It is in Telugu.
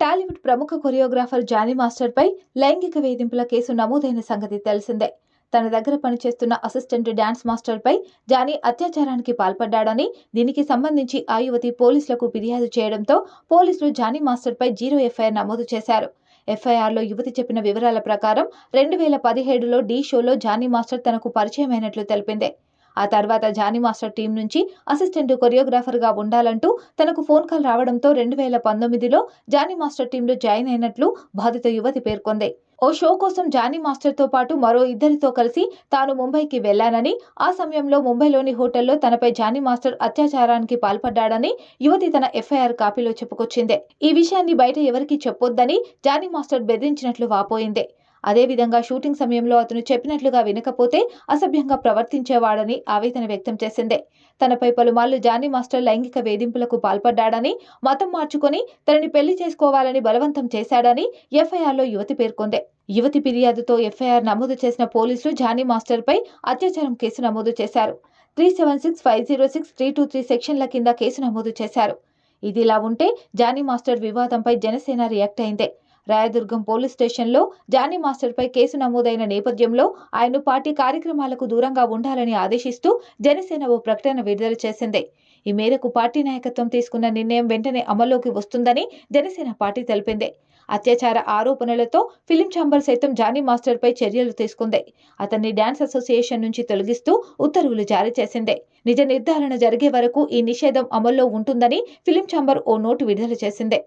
టాలీవుడ్ ప్రముఖ కొరియోగ్రాఫర్ జానీ మాస్టర్ పై లైంగిక వేధింపుల కేసు నమోదైన సంగతి తెలిసిందే. తన దగ్గర పనిచేస్తున్న అసిస్టెంట్ డాన్స్ మాస్టర్ పై జానీ అత్యాచారానికి పాల్పడ్డాడని దీనికి సంబంధించి ఆ యువతి పోలీసులకు ఫిర్యాదు చేయడంతో పోలీసులు జానీ మాస్టర్ పై జీరో ఎఫ్ఐఆర్ నమోదు చేశారు. ఎఫ్ఐఆర్లో యువతి చెప్పిన వివరాల ప్రకారం రెండు వేల పదిహేడులో డీ షోలో జానీ మాస్టర్ తనకు పరిచయమైనట్లు తెలిపింది. ఆ తర్వాత జానీ మాస్టర్ టీం నుంచి అసిస్టెంట్ కొరియోగ్రాఫర్గా ఉండాలంటూ తనకు ఫోన్ కాల్ రావడంతో రెండు వేల పంతొమ్మిదిలో జానీ మాస్టర్ టీంలో జాయిన్ అయినట్లు బాధిత యువతి పేర్కొంది. ఓ షో కోసం జానీ మాస్టర్తో పాటు మరో ఇద్దరితో కలిసి తాను ముంబైకి వెళ్ళానని ఆ సమయంలో ముంబైలోని హోటల్లో తనపై జానీ మాస్టర్ అత్యాచారానికి పాల్పడ్డాడని యువతి తన ఎఫ్ఐఆర్ కాపీలో చెప్పుకొచ్చింది. ఈ విషయాన్ని బయట ఎవరికీ చెప్పొద్దని జానీ మాస్టర్ బెదిరించినట్లు వాపోయింది. అదేవిధంగా షూటింగ్ సమయంలో అతను చెప్పినట్లుగా వినకపోతే అసభ్యంగా ప్రవర్తించేవాడని ఆవేదన వ్యక్తం చేసింది. తనపై పలుమార్లు జానీ మాస్టర్ లైంగిక వేధింపులకు పాల్పడ్డాడని మతం మార్చుకొని తనని పెళ్ళి చేసుకోవాలని బలవంతం చేశాడని ఎఫ్ఐఆర్లో యువతి పేర్కొంది. యువతి ఫిర్యాదుతో ఎఫ్ఐఆర్ నమోదు చేసిన పోలీసులు జానీ మాస్టర్పై అత్యాచారం కేసు నమోదు చేశారు. Three seven six five zero six three two three సెక్షన్ల కింద కేసు నమోదు చేశారు. ఇదిలా ఉంటే జానీ మాస్టర్ వివాదంపై జనసేన రియాక్ట్ అయింది. రాయదుర్గం పోలీస్ స్టేషన్లో జానీ మాస్టర్పై కేసు నమోదైన నేపథ్యంలో ఆయన పార్టీ కార్యక్రమాలకు దూరంగా ఉండాలని ఆదేశిస్తూ జనసేన ఓ ప్రకటన విడుదల చేసింది. ఈ మేరకు పార్టీ నాయకత్వం తీసుకున్న నిర్ణయం వెంటనే అమల్లోకి వస్తుందని జనసేన పార్టీ తెలిపింది. అత్యాచార ఆరోపణలతో ఫిలిం ఛాంబర్ సైతం జానీ మాస్టర్పై చర్యలు తీసుకుంది. అతన్ని డ్యాన్స్ అసోసియేషన్ నుంచి తొలగిస్తూ ఉత్తర్వులు జారీ చేసింది. నిజ నిర్ధారణ జరిగే వరకు ఈ నిషేధం అమల్లో ఉంటుందని ఫిలిం ఛాంబర్ ఓ నోటు విడుదల చేసింది.